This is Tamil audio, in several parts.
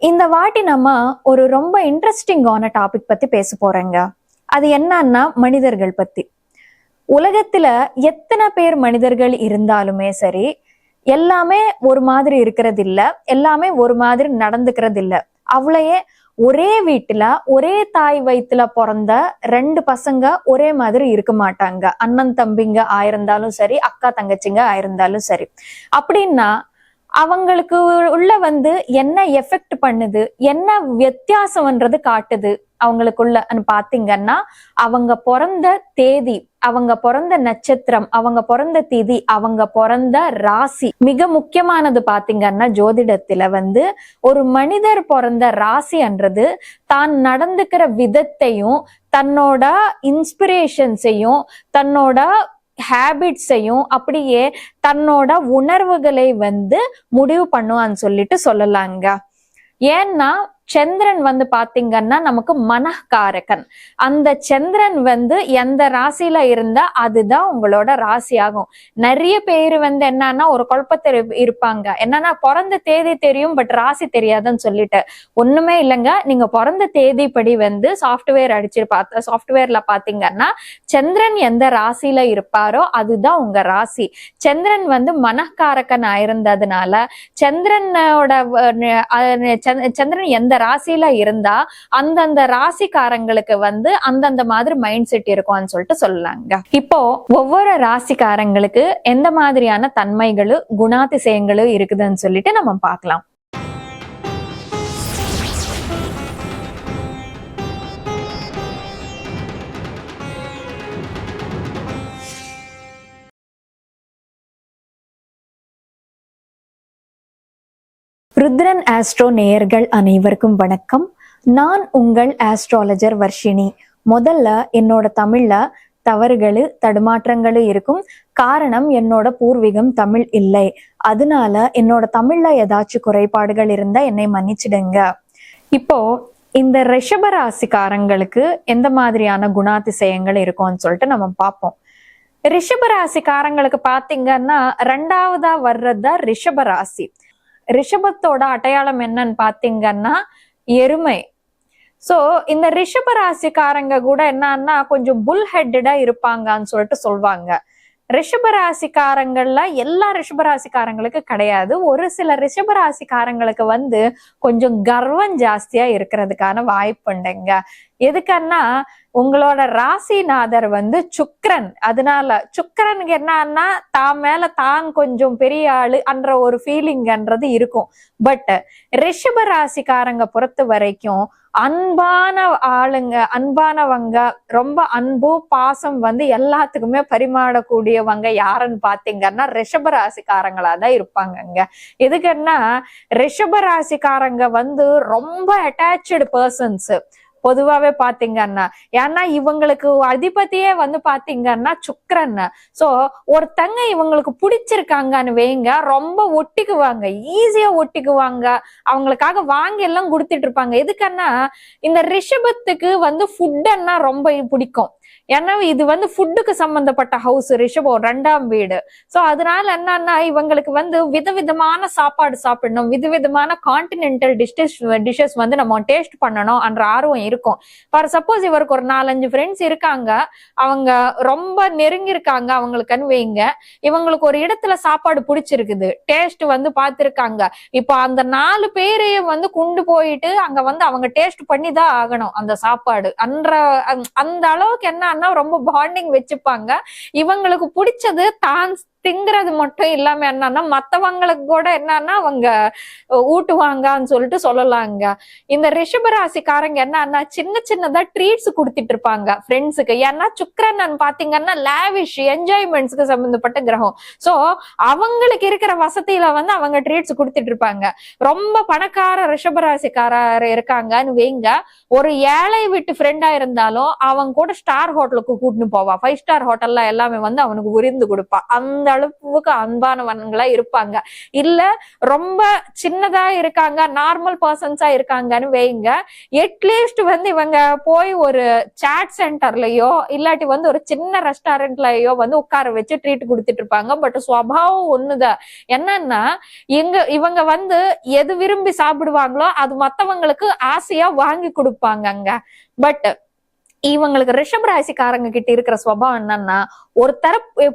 இந்த வாட்டி நம்ம ஒரு ரொம்ப இன்ட்ரெஸ்டிங்கான டாபிக் பத்தி பேச போறேங்க. அது என்னன்னா மனிதர்கள் பத்தி. உலகத்துல எத்தனை பேர் மனிதர்கள் இருந்தாலுமே சரி எல்லாமே ஒரு மாதிரி இருக்கிறது இல்ல எல்லாமே ஒரு மாதிரி நடந்துக்கிறது இல்ல அவளையே ஒரே வீட்டுல ஒரே தாய் வயித்துல பிறந்த ரெண்டு பசங்க ஒரே மாதிரி இருக்க மாட்டாங்க. அண்ணன் தம்பிங்க ஆயிருந்தாலும் சரி அக்கா தங்கச்சிங்க ஆயிருந்தாலும் சரி. அப்படின்னா அவங்களுக்கு உள்ள வந்து என்ன எஃபெக்ட் பண்ணுது என்ன வித்தியாசம்ன்றது காட்டுது அவங்களுக்குள்ள. பாத்தீங்கன்னா அவங்க பிறந்த தேதி அவங்க பிறந்த நட்சத்திரம் அவங்க பிறந்த திதி அவங்க பிறந்த ராசி. மிக முக்கியமானது பாத்தீங்கன்னா ஜோதிடத்துல வந்து ஒரு மனிதர் பிறந்த ராசின்றது தான் நடந்துக்கிற விதத்தையும் தன்னோட இன்ஸ்பிரேஷன்ஸையும் தன்னோட ஹேபிட்ஸையும் அப்படியே தன்னோட உணர்வுகளை வந்து முடிவு பண்ணுவான்னு சொல்லிட்டு சொல்லலாங்க. ஏன்னா சந்திரன் வந்து பாத்தீங்கன்னா நமக்கு மனக்காரகன். அந்த சந்திரன் வந்து எந்த ராசியில இருந்தா அதுதான் உங்களோட ராசி ஆகும் நிறைய பேர் வந்து என்னன்னா ஒரு குழப்பத்தில் இருப்பாங்க. என்னன்னா பிறந்த தேதி தெரியும் பட் ராசி தெரியாதுன்னு சொல்லிட்டு. ஒண்ணுமே இல்லைங்க. நீங்க பிறந்த படி வந்து சாஃப்ட்வேர் அடிச்சு பார்த்த சாஃப்ட்வேர்ல பாத்தீங்கன்னா சந்திரன் எந்த ராசியில இருப்பாரோ அதுதான் உங்க ராசி. சந்திரன் வந்து மனக்காரகன் ஆயிருந்ததுனால சந்திரனோட சந்திரன் எந்த ராசியில இருந்தா அந்தந்த ராசிக்காரங்களுக்கு வந்து அந்தந்த மாதிரி மைண்ட் செட் இருக்கும்னு சொல்லிட்டு சொல்லலாங்க இப்போ ஒவ்வொரு ராசிக்காரங்களுக்கு எந்த மாதிரியான தன்மைகளும் குணாதிசயங்களும் இருக்குதுன்னு சொல்லிட்டு நம்ம பார்க்கலாம். ருத்ரன் ஆஸ்ட்ரோ நேயர்கள் அனைவருக்கும் வணக்கம். நான் உங்கள் ஆஸ்ட்ராலஜர் வர்ஷினி. முதல்ல என்னோட தமிழ்ல தவறுகள் தடுமாற்றங்களும் இருக்கும். காரணம் என்னோட பூர்வீகம் தமிழ் இல்லை. அதனால என்னோட தமிழ்ல ஏதாச்சும் குறைபாடுகள் இருந்தா என்னை மன்னிச்சிடுங்க. இப்போ இந்த ரிஷபராசிக்காரங்களுக்கு எந்த மாதிரியான குணாதிசயங்கள் இருக்கும்னு சொல்லிட்டு நம்ம பார்ப்போம். ரிஷபராசிக்காரங்களுக்கு பாத்தீங்கன்னா ரெண்டாவதா வர்றதுதான் ரிஷபராசி ரிஷபத்தோட அடையாளம் என்னன்னு பாத்தீங்கன்னா எருமை. சோ இந்த ரிஷப ராசிக்காரங்க கூட என்னன்னா கொஞ்சம் புல் ஹெட்டடா இருப்பாங்கன்னு சொல்லிட்டு சொல்லுவாங்க ரிஷபராசிக்காரங்கள்ல எல்லா ரிஷபராசிக்காரங்களுக்கு கிடையாது. ஒரு சில ரிஷபராசிக்காரங்களுக்கு வந்து கொஞ்சம் கர்வம் ஜாஸ்தியா இருக்கிறதுக்கான வாய்ப்பு உண்டுங்க எதுக்கன்னா உங்களோட ராசிநாதர் வந்து சுக்கரன். அதனால சுக்கரனுக்கு என்னன்னா தான் மேல தான் கொஞ்சம் பெரிய ஆளு என்ற ஒரு ஃபீலிங்ன்றது இருக்கும். பட் ரிஷப ராசிக்காரங்க பொறுத்த வரைக்கும் அன்பான ஆளுங்க அன்பானவங்க ரொம்ப அன்பு பாசம் வந்து எல்லாத்துக்குமே பரிமாறக்கூடியவங்க யாருன்னு பாத்தீங்கன்னா ரிஷப ராசிக்காரங்களா தான் இருப்பாங்கங்க. எதுக்குன்னா ரிஷப ராசிக்காரங்க வந்து ரொம்ப அட்டாச்சு பர்சன்ஸ் பொதுவாவே பாத்தீங்கன்னா ஏன்னா இவங்களுக்கு அதிபதியே வந்து பாத்தீங்கன்னா சுக்கரன். சோ ஒருத்தங்க இவங்களுக்கு பிடிச்சிருக்காங்கன்னு வைங்க ரொம்ப ஒட்டிக்குவாங்க ஈஸியா ஒட்டிக்குவாங்க. அவங்களுக்காக வாங்கி எல்லாம் கொடுத்துட்டு இருப்பாங்க. எதுக்குன்னா இந்த ரிஷபத்துக்கு வந்து ஃபுட்டுன்னா ரொம்ப பிடிக்கும். ஏன்னா இது வந்து ஃபுட்டுக்கு சம்பந்தப்பட்ட ஹவுஸ் ரிஷபம் ரெண்டாம் வீடு. சோ அதனால என்னன்னா இவங்களுக்கு வந்து விதவிதமான சாப்பாடு சாப்பிடணும். விதவிதமான கான்டினென்டல் டிஷ்ஷஸ் டிஷ்ஷஸ் வந்து நம்ம டேஸ்ட் பண்ணணும் என்ற ஆர்வம் இருக்கும். ஃபார் சப்போஸ் இவருக்கு ஒரு நாலஞ்சு ஃப்ரெண்ட்ஸ் இருக்காங்க. அவங்க ரொம்ப நெருங்கி இருக்காங்க அவங்களுக்குன்னு வைங்க. இவங்களுக்கு ஒரு இடத்துல சாப்பாடு பிடிச்சிருக்குது. டேஸ்ட் வந்து பார்த்துருக்காங்க. இப்போ அந்த நாலு பேரையும் வந்து கொண்டு போயிட்டு அங்க வந்து அவங்க டேஸ்ட் பண்ணி தான் ஆகணும் அந்த சாப்பாடு. அன்ற அந்த அளவுக்கு என்ன ரொம்ப பாண்டிங் வச்சுப்பாங்க. இவங்களுக்கு பிடிச்சது தான் திங்கிறது மட்டும் இல்லாம என்னன்னா மத்தவங்களுக்கு கூட என்னன்னா அவங்க ஊட்டுவாங்கன்னு சொல்லிட்டு சொல்லலாங்க. இந்த ரிஷபராசிக்காரங்க என்னன்னா சின்ன சின்னதா ட்ரீட்ஸ் கொடுத்துட்டு இருப்பாங்க ஃப்ரெண்ட்ஸுக்கு ஏன்னா சுக்கரன் பாத்தீங்கன்னா லேவிஷ் என்ஜாய்மெண்ட்ஸ்க்கு சம்பந்தப்பட்ட கிரகம். சோ அவங்களுக்கு இருக்கிற வசதியில வந்து அவங்க ட்ரீட்ஸ் கொடுத்துட்டு இருப்பாங்க. ரொம்ப பணக்கார ரிஷபராசிக்காரர் இருக்காங்கன்னு வைங்க. ஒரு ஏழை வீட்டு ஃப்ரெண்டா இருந்தாலும் அவங்க கூட ஸ்டார் ஹோட்டலுக்கு கூட்டின்னு போவா. ஃபைவ் ஸ்டார் ஹோட்டல்ல எல்லாமே வந்து அவனுக்கு உரிந்து கொடுப்பா. அந்த அளவுக்கு அன்பானவன்களா இருப்பாங்க. இல்ல ரொம்ப சின்னதா இருக்காங்க நார்மல் பர்சன்ஸா இருக்காங்கன்னு வைங்க. அட்லீஸ்ட் வந்து இவங்க போய் ஒரு சாட் சென்டர்லயோ இல்லாட்டி வந்து ஒரு சின்ன ரெஸ்டாரண்ட்லயோ வந்து உட்கார வச்சு ட்ரீட் கொடுத்துட்டு இருப்பாங்க. பட் சுவாவம் ஒண்ணுதான் என்னன்னா இங்க இவங்க வந்து எது விரும்பி சாப்பிடுவாங்களோ அது மத்தவங்களுக்கு ஆசையா வாங்கி கொடுப்பாங்கங்க. பட் இவங்களுக்கு ரிஷப் ராசிக்காரங்க கிட்ட இருக்கிற சுபாவம் என்னன்னா ஒரு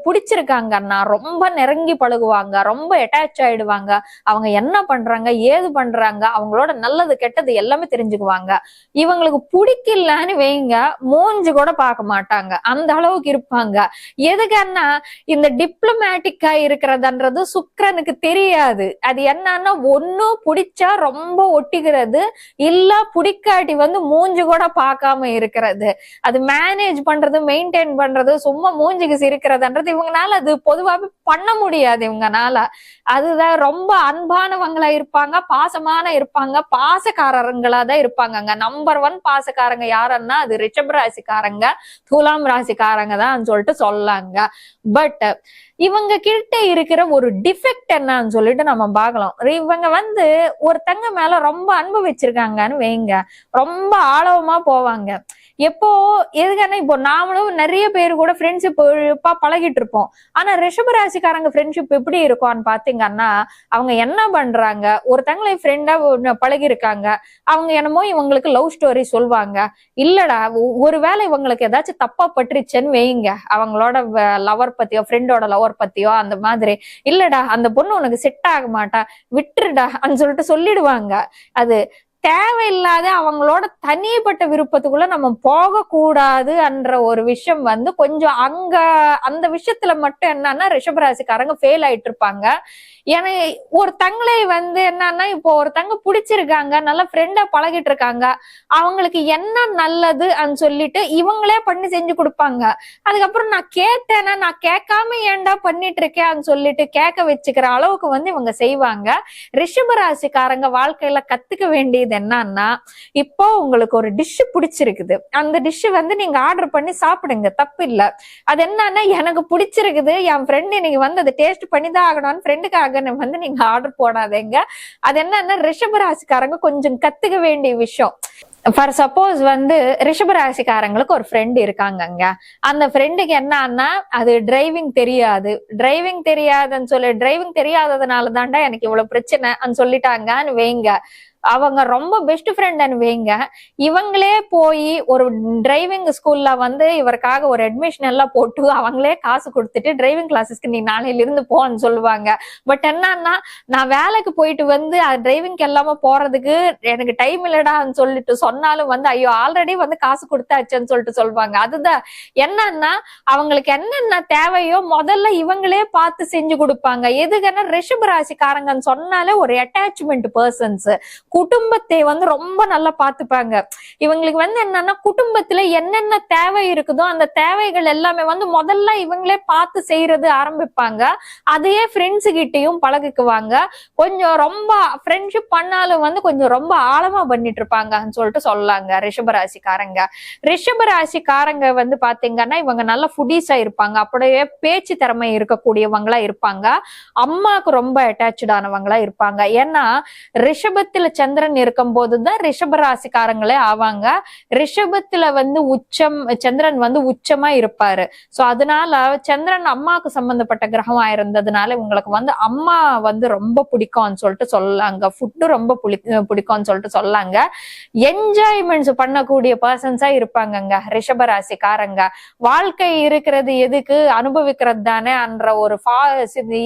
பிடிச்சிருக்காங்கன்னா ரொம்ப நெருங்கி பழகுவாங்க. ரொம்ப அட்டாச் ஆயிடுவாங்க. அவங்க என்ன பண்றாங்க ஏது பண்றாங்க அவங்களோட நல்லது கெட்டது எல்லாமே தெரிஞ்சுக்குவாங்க. இவங்களுக்கு பிடிக்கலன்னு வைங்க மூஞ்சி கூட பார்க்க மாட்டாங்க. அந்த அளவுக்கு இருப்பாங்க. எதுக்குன்னா இந்த டிப்ளமேட்டிக்கா இருக்கிறதுன்றது சுக்கரனுக்கு தெரியாது. அது என்னன்னா ஒண்ணு பிடிச்சா ரொம்ப ஒட்டிக்கிறது இல்ல பிடிக்காட்டி வந்து மூஞ்சி கூட பார்க்காம இருக்கிறது. அது மேனேஜ் பண்றது மெயின்டைன் பண்றது சும்மா மூஞ்சுக்கு சிரிக்கிறதுன்றது இவங்கனால அது பொதுவாகவே பண்ண முடியாது இவங்கனால. அதுதான் ரொம்ப அன்பானவங்களா இருப்பாங்க பாசமான இருப்பாங்க பாசக்காரங்களா தான் இருப்பாங்கங்க. நம்பர் ஒன் பாசக்காரங்க யாருன்னா அது ரிஷப் ராசிக்காரங்க துலாம் ராசிக்காரங்க தான் சொல்லிட்டு சொல்லாங்க பட் இவங்க கிட்ட இருக்கிற ஒரு டிஃபெக்ட் என்னன்னு சொல்லிட்டு நம்ம பார்க்கலாம். இவங்க வந்து ஒருத்தங்க மேல ரொம்ப அன்பு வச்சிருக்காங்கன்னு வைங்க. ரொம்ப ஆழவமா போவாங்க. எப்போ எதுக்கான இப்போ நாமளும் நிறைய பேர் கூட ஃப்ரெண்ட்ஷிப் பழகிட்டு இருப்போம். ஆனா ரிஷப ராசிக்காரங்க ஃப்ரெண்ட்ஷிப் எப்படி இருக்கும்னு பார்த்து பாத்தீங்கன்னா அவங்க என்ன பண்றாங்க? ஒருத்தங்களை ஃப்ரெண்டா பழகி இருக்காங்க அவங்க என்னமோ இவங்களுக்கு லவ் ஸ்டோரி சொல்லுவாங்க இல்லடா ஒருவேளை இவங்களுக்கு ஏதாச்சும் தப்பா பட்டுருச்சுன்னு வைங்க. அவங்களோட லவர் பத்தியோ ஃப்ரெண்டோட லவர் பத்தியோ அந்த மாதிரி. இல்லடா அந்த பொண்ணு உனக்கு செட் ஆக மாட்டா. விட்டுருடா அப்படின்னு சொல்லிட்டு சொல்லிடுவாங்க. அது தேவையில்லாத அவங்களோட தனிப்பட்ட விருப்பத்துக்குள்ள நம்ம போக என்ற ஒரு விஷயம் வந்து கொஞ்சம் அங்க அந்த விஷயத்துல மட்டும் என்னன்னா ரிஷபராசிக்காரங்க ஃபெயில் ஆயிட்டு இருப்பாங்க ஏன்னா ஒருத்தங்களை வந்து என்னன்னா இப்போ ஒருத்தங்க பிடிச்சிருக்காங்க நல்லா ஃப்ரெண்டா பழகிட்டு இருக்காங்க அவங்களுக்கு என்ன நல்லது அப்படின்னு சொல்லிட்டு இவங்களே பண்ணி செஞ்சு கொடுப்பாங்க. அதுக்கப்புறம் நான் கேட்டேன்னா நான் கேட்காம ஏன்டா பண்ணிட்டு இருக்கேன் சொல்லிட்டு கேட்க வச்சுக்கிற அளவுக்கு வந்து இவங்க செய்வாங்க. ரிஷபராசிக்காரங்க வாழ்க்கையில கத்துக்க வேண்டியது என்னன்னா இப்போ உங்களுக்கு ஒரு டிஷ் பிடிச்சிருக்குது. அந்த டிஷ் வந்து நீங்க ஆர்டர் பண்ணி சாப்பிடுங்க தப்பு இல்ல. அது என்னன்னா எனக்கு பிடிச்சிருக்குது என் ஃப்ரெண்ட் இன்னைக்கு வந்து அதை டேஸ்ட் பண்ணி தான் ஆகணும்னு ஃப்ரெண்டுக்காக வந்து நீங்க ஆர்டர் போடாதேங்க. அது என்னன்னா ரிஷபராசிக்காரங்க கொஞ்சம் கத்துக்க வேண்டிய விஷயம். ஃபார் சப்போஸ் வந்து ரிஷபராசிக்காரங்களுக்கு ஒரு ஃப்ரெண்டு இருக்காங்கங்க. அந்த ஃப்ரெண்டுக்கு என்னன்னா அது டிரைவிங் தெரியாது. டிரைவிங் தெரியாதுன்னு சொல்லி டிரைவிங் தெரியாததுனால தான்டா எனக்கு இவ்வளவு பிரச்சனைன்னு சொல்லிட்டாங்கன்னு வைங்க. அவங்க ரொம்ப பெஸ்ட் ஃப்ரெண்ட்னு வைங்க. இவங்களே போய் ஒரு டிரைவிங் ஸ்கூல்ல வந்து இவருக்காக ஒரு அட்மிஷன் எல்லாம் போட்டு அவங்களே காசு கொடுத்துட்டு டிரைவிங் கிளாஸஸ்க்கு நீ நாளையில இருந்து போன்னு சொல்லுவாங்க. பட் என்னன்னா நான் வேலைக்கு போயிட்டு வந்து டிரைவிங்க்கு எல்லாம போறதுக்கு எனக்கு டைம் இல்லடான்னு சொல்லிட்டு சொன்னாலும் வந்து ஐயோ ஆல்ரெடி வந்து காசு கொடுத்தாச்சுன்னு சொல்லிட்டு சொல்லுவாங்க. அதுதான் என்னன்னா அவங்களுக்கு என்னென்ன தேவையோ முதல்ல இவங்களே பார்த்து செஞ்சு கொடுப்பாங்க. எதுக்குன்னா ரிஷப ராசிக்காரங்கன்னு சொன்னாலே ஒரு அட்டாச்மெண்ட் பர்சன்ஸ் குடும்பத்தை வந்து ரொம்ப நல்லா பார்த்துப்பாங்க. இவங்களுக்கு வந்து என்னன்னா குடும்பத்துல என்னென்ன தேவை இருக்குதோ அந்த தேவைகள் எல்லாமே வந்து முதல்ல இவங்களே பார்த்து செய்யறது ஆரம்பிப்பாங்க. அதையே ஃப்ரெண்ட்ஸ் கிட்டயும் பழகுக்குவாங்க. கொஞ்சம் ரொம்ப ஃப்ரெண்ட்ஷிப் பண்ணாலும் வந்து கொஞ்சம் ரொம்ப ஆழமா பண்ணிட்டு இருப்பாங்கன்னு சொல்லிட்டு சொல்லலாங்க ரிஷபராசிக்காரங்க. ரிஷபராசிக்காரங்க வந்து பாத்தீங்கன்னா இவங்க நல்ல ஃபுடீஸா இருப்பாங்க. அப்படியே பேச்சு திறமை இருக்கக்கூடியவங்களா இருப்பாங்க. அம்மாவுக்கு ரொம்ப அட்டாச்சு ஆனவங்களா இருப்பாங்க. ஏன்னா ரிஷபத்துல சந்திரன் இருக்கும் போதுதான் ரிஷப ராசிக்காரங்களே ஆவாங்க. ரிஷபத்துல வந்து உச்சம் சந்திரன் வந்து உச்சமா இருப்பாரு. சோ அதனால சந்திரன் அம்மாவுக்கு சம்பந்தப்பட்ட கிரகமா இருந்ததுனால உங்களுக்கு வந்து அம்மா வந்து ரொம்ப பிடிக்கும்னு சொல்லிட்டு சொல்லலாங்க ஃபுட்டு ரொம்ப பிடிக்கும்னு சொல்லிட்டு சொல்லலாங்க என்ஜாய்மெண்ட்ஸ் பண்ணக்கூடிய பர்சன்ஸா இருப்பாங்கங்க ரிஷப ராசிக்காரங்க. வாழ்க்கை இருக்கிறது எதுக்கு அனுபவிக்கிறது தானே என்ற ஒரு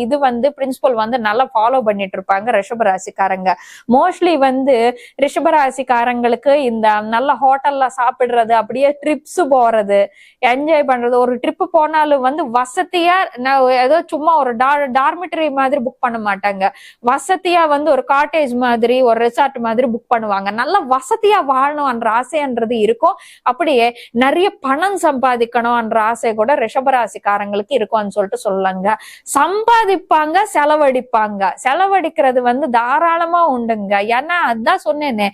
இது வந்து பிரின்சிபல் வந்து நல்லா ஃபாலோ பண்ணிட்டு இருப்பாங்க ரிஷப ராசிக்காரங்க. மோஸ்ட்லி வந்து ரிஷபராசிக்காரங்களுக்கு இந்த நல்ல ஹோட்டல்ல சாப்பிடுறது அப்படியே ட்ரிப்ஸ் போறது என்ஜாய் பண்றது. ஒரு ட்ரிப் போனாலும் வந்து வசதியா நான் ஏதோ சும்மா ஒரு டார்மிட்டரி மாதிரி புக் பண்ண மாட்டாங்க. வசதியா வந்து ஒரு காட்டேஜ் மாதிரி ஒரு ரெசார்ட் மாதிரி புக் பண்ணுவாங்க. நல்ல வசதியா வாழணும்ன்ற ஆசைன்றது இருக்கும். அப்படியே நிறைய பணம் சம்பாதிக்கணும்ன்ற ஆசை கூட ரிஷபராசிக்காரங்களுக்கு இருக்கும்னு சொல்லிட்டு சொல்லுங்க சம்பாதிப்பாங்க செலவழிப்பாங்க. செலவழிக்கிறது வந்து தாராளமா உண்டுங்க. ஏன்னா அதான் சொன்னேனே.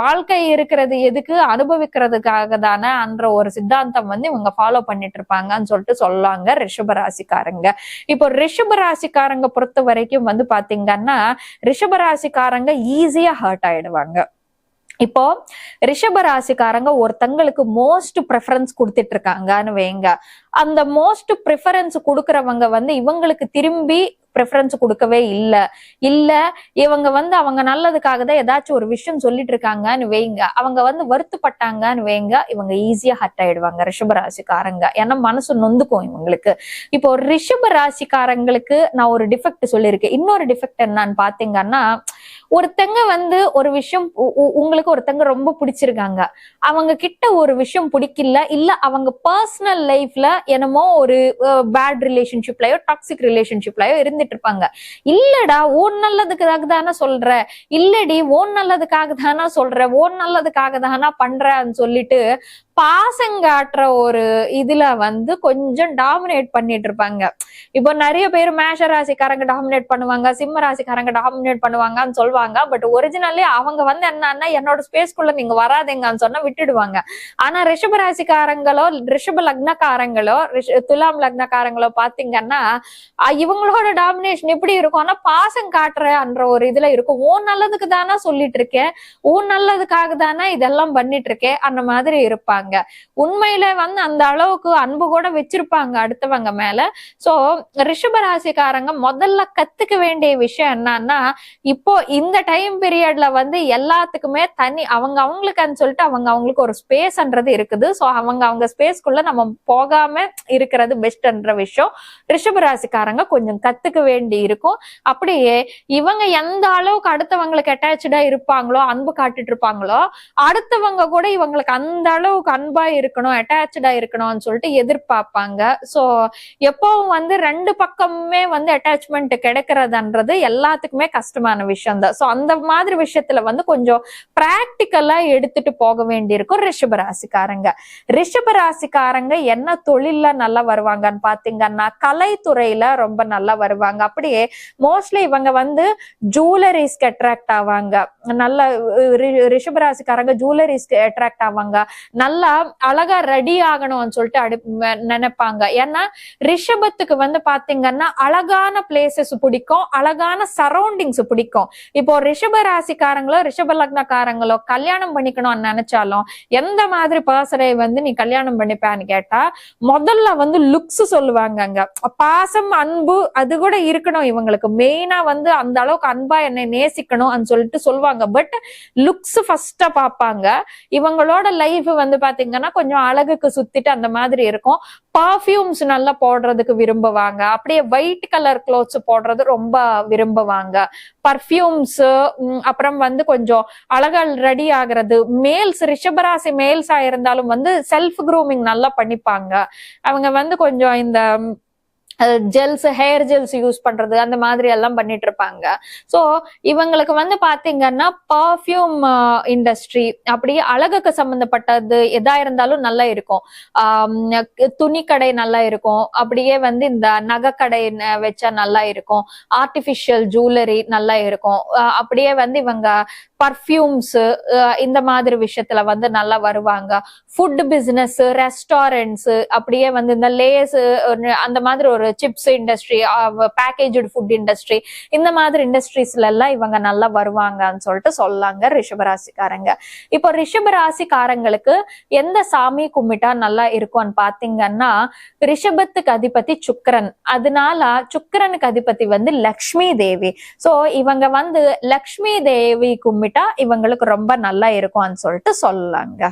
வாழ்க்கை இருக்கிறது எதுக்கு? அனுபவிக்கிறதுக்காக தானே என்ற ஒரு சித்தாந்தம் வந்து இவங்க ஃபாலோ பண்ணிட்டு இருப்பாங்கன்னு சொல்லிட்டு சொல்லாங்க ரிஷப ராசிக்காரங்க இப்போ ரிஷப ராசிக்காரங்க பொறுத்த வரைக்கும் வந்து பாத்தீங்கன்னா ரிஷப ராசிக்காரங்க ஈஸியா ஹர்ட் ஆயிடுவாங்க. இப்போ ரிஷப ராசிக்காரங்க ஒருத்தங்களுக்கு மோஸ்ட் ப்ரிஃபரன்ஸ் கொடுத்துட்டு இருக்காங்கன்னு வைங்க. அந்த மோஸ்ட் ப்ரிஃபரன்ஸ் கொடுக்கறவங்க வந்து இவங்களுக்கு திரும்பி ப்ரிஃபரன்ஸ் கொடுக்கவே இல்ல. இல்ல இவங்க வந்து அவங்க நல்லதுக்காக தான் ஏதாச்சும் ஒரு விஷயம் சொல்லிட்டு இருக்காங்கன்னு வைங்க. அவங்க வந்து வருத்தப்பட்டாங்கன்னு வைங்க. இவங்க ஈஸியா ஹட் ஆயிடுவாங்க ரிஷப ராசிக்காரங்க ஏன்னா மனசு நொந்துக்கும் இவங்களுக்கு. இப்போ ரிஷப ராசிக்காரங்களுக்கு நான் ஒரு டிஃபெக்ட் சொல்லியிருக்கேன். இன்னொரு டிஃபெக்ட் என்னன்னு பாத்தீங்கன்னா ஒருத்தங்க வந்து ஒரு விஷயம் உ- உங்களுக்கு ஒருத்தங்க ரொம்ப பிடிச்சிருக்காங்க. அவங்க கிட்ட ஒரு விஷயம் பிடிக்கல இல்ல அவங்க பர்சனல் லைஃப்ல என்னமோ ஒரு பேட் ரிலேஷன்ஷிப்லயோ டாக்ஸிக் ரிலேஷன்ஷிப்லயோ இருந்துட்டு இருப்பாங்க இல்லடா ஓன் நல்லதுக்காக தானே சொல்ற? இல்லடி ஓன் நல்லதுக்காக தானா சொல்ற? ஓன் நல்லதுக்காக தானா பண்றன்னு சொல்லிட்டு பாசங்காட்டுற ஒரு இதுல வந்து கொஞ்சம் டாமினேட் பண்ணிட்டு இருப்பாங்க. இப்போ நிறைய பேர் மேஷ ராசிக்காரங்க டாமினேட் பண்ணுவாங்க சிம்ம ராசிக்காரங்க டாமினேட் பண்ணுவாங்கன்னு சொல்லுவாங்க. பட் ஒரிஜினலே அவங்க வந்து என்னன்னா என்னோட ஸ்பேஸ்க்குள்ள நீங்க வராதீங்கன்னு சொன்னா விட்டுடுவாங்க. ஆனா ரிஷப ராசிக்காரங்களோ ரிஷப லக்னக்காரங்களோ ரிஷ- துலாம் லக்னக்காரங்களோ பாத்தீங்கன்னா இவங்களோட டாமினேஷன் எப்படி இருக்கும்னா பாசம் காட்டுறன்ற ஒரு இதுல இருக்கும். ஓ நல்லதுக்கு தானே சொல்லிட்டு இருக்கேன். ஓ நல்லதுக்காக தானே இதெல்லாம் பண்ணிட்டு இருக்கேன் அந்த மாதிரி இருப்பாங்க. உண்மையில வந்து அந்த அளவுக்கு அன்பு கூட வச்சிருப்பாங்க அடுத்தவங்க மேல. சோ ரிஷப ராசிக்காரங்க முதல்ல கத்துக்க வேண்டிய விஷயம் என்னன்னா இப்போ இந்த டைம் பீரியட்ல வந்து எல்லாத்துக்குமே தனி அவங்க அவங்களுக்குன்னு சொல்லிட்டு அவங்க அவங்களுக்கு ஒரு ஸ்பேஸ்ன்றது இருக்குது. சோ அவங்க அவங்க ஸ்பேஸ்க்குள்ள நம்ம போகாம இருக்கிறது பெஸ்ட்ன்ற விஷயம். ரிஷப ராசிக்காரங்க கொஞ்சம் கத்துக்க வேண்டி இருக்கும். அப்படியே இவங்க எந்த அளவுக்கு அடுத்தவங்களுக்கு அட்டாச்சா இருப்பாங்களோ அன்பு காட்டிட்டு இருப்பாங்களோ அடுத்தவங்க கூட இவங்களுக்கு அந்த அளவுக்கு அன்பா இருக்கணும் அட்டாச்சா இருக்கணும்னு சொல்லிட்டு எதிர்பார்ப்பாங்க. சோ எப்பவும் வந்து ரெண்டு பக்கமுமே வந்து அட்டாச்மெண்ட் கிடைக்கிறதுன்றது எல்லாத்துக்குமே கஷ்டமான விஷயம் தான். சோ அந்த மாதிரி விஷயத்துல வந்து கொஞ்சம் பிராக்டிக்கலா எடுத்துட்டு போக வேண்டியிருக்கும் ரிஷபராசிக்காரங்க. ராசிக்காரங்க ரிஷப ராசிக்காரங்க என்ன தொழில்ல நல்லா வருவாங்கன்னு பாத்தீங்கன்னா கலைத்துறையில ரொம்ப நல்லா வருவாங்க. அப்படியே மோஸ்ட்லி இவங்க வந்து ஜுவல்லரிஸ்க்கு அட்ராக்ட் ஆவாங்க. நல்ல ரிஷபராசிக்காரங்க ராசிக்காரங்க ஜுவல்லரிஸ்க்கு அட்ராக்ட் ஆவாங்க. நல்ல அழகா ரெடி ஆகணும்னு சொல்லிட்டு அடி நினைப்பாங்க. ஏன்னா ரிஷபத்துக்கு வந்து பாத்தீங்கன்னா அழகான பிளேசஸ் பிடிக்கும். அழகான சரௌண்டிங்ஸ் பிடிக்கும். இப்போ ரிஷப ராசிக்காரங்களோ ரிஷப லக்னக்காரங்களோ கல்யாணம் பண்ணிக்கணும்னு நினைச்சாலும் எந்த மாதிரி பர்சனை வந்து நீ கல்யாணம் பண்ணிப்பான்னு கேட்டா முதல்ல வந்து லுக்ஸ் சொல்லுவாங்க அங்க பாசம் அன்பு அது கூட இருக்கணும் இவங்களுக்கு. மெயினா வந்து அந்த அளவுக்கு அன்பா என்னை நேசிக்கணும் சொல்லிட்டு சொல்லுவாங்க. பட் லுக்ஸ் ஃபர்ஸ்டா பார்ப்பாங்க. இவங்களோட லைஃப் வந்து பாத்தீங்கன்னா கொஞ்சம் அழகுக்கு சுத்திட்டு அந்த மாதிரி இருக்கும். பர்ஃப்யூம்ஸ் நல்லா போடுறதுக்கு விரும்புவாங்க. அப்படியே ஒயிட் கலர் க்ளோத்ஸ் போடுறது ரொம்ப விரும்புவாங்க. பர்ஃப்யூம்ஸ் அப்புறம் வந்து கொஞ்சம் அழகா ரெடி ஆகுறது. மேல்ஸ் ரிஷபராசி மேல்ஸா இருந்தாலும் வந்து செல்ஃப் க்ரூமிங் நல்லா பண்ணிப்பாங்க. அவங்க வந்து கொஞ்சம் இந்த ஜெல்ஸ் ஹேர் ஜெல்ஸ் யூஸ் பண்றது அந்த மாதிரி எல்லாம் பண்ணிட்டு இருப்பாங்க. ஸோ இவங்களுக்கு வந்து பாத்தீங்கன்னா பர்ஃப்யூம் இண்டஸ்ட்ரி அப்படியே அழகுக்கு சம்பந்தப்பட்டது எதா இருந்தாலும் நல்லா இருக்கும். துணி கடை நல்லா இருக்கும். அப்படியே வந்து இந்த நகைக்கடை வச்சா நல்லா இருக்கும். ஆர்டிஃபிஷியல் ஜுவல்லரி நல்லா இருக்கும். அப்படியே வந்து இவங்க பர்ஃப்யூம்ஸ் இந்த மாதிரி விஷயத்துல வந்து நல்லா வருவாங்க. ஃபுட் பிசினஸ் ரெஸ்டாரண்ட்ஸ் அப்படியே வந்து இந்த லேஸ் அந்த மாதிரி ஒரு chips industry packaged food industry இந்த மாதிரி இண்டஸ்ட்ரீஸ்ல எல்லாம் இவங்க நல்லா வருவாங்கன்னு சொல்லிட்டு சொல்லாங்க ரிஷபராசிக்காரங்க. இப்போ ரிஷபராசிக்காரங்களுக்கு எந்த சாமி கும்பிட்டா நல்லா இருக்கும்னு பாத்தீங்கன்னா ரிஷபத்துக்கு அதிபதி சுக்கரன். அதனால சுக்கரனுக்கு அதிபதி வந்து லக்ஷ்மி தேவி. சோ இவங்க வந்து லக்ஷ்மி தேவி கும்பிட்டா இவங்களுக்கு ரொம்ப நல்லா இருக்கும்னு சொல்லிட்டு சொல்லாங்க.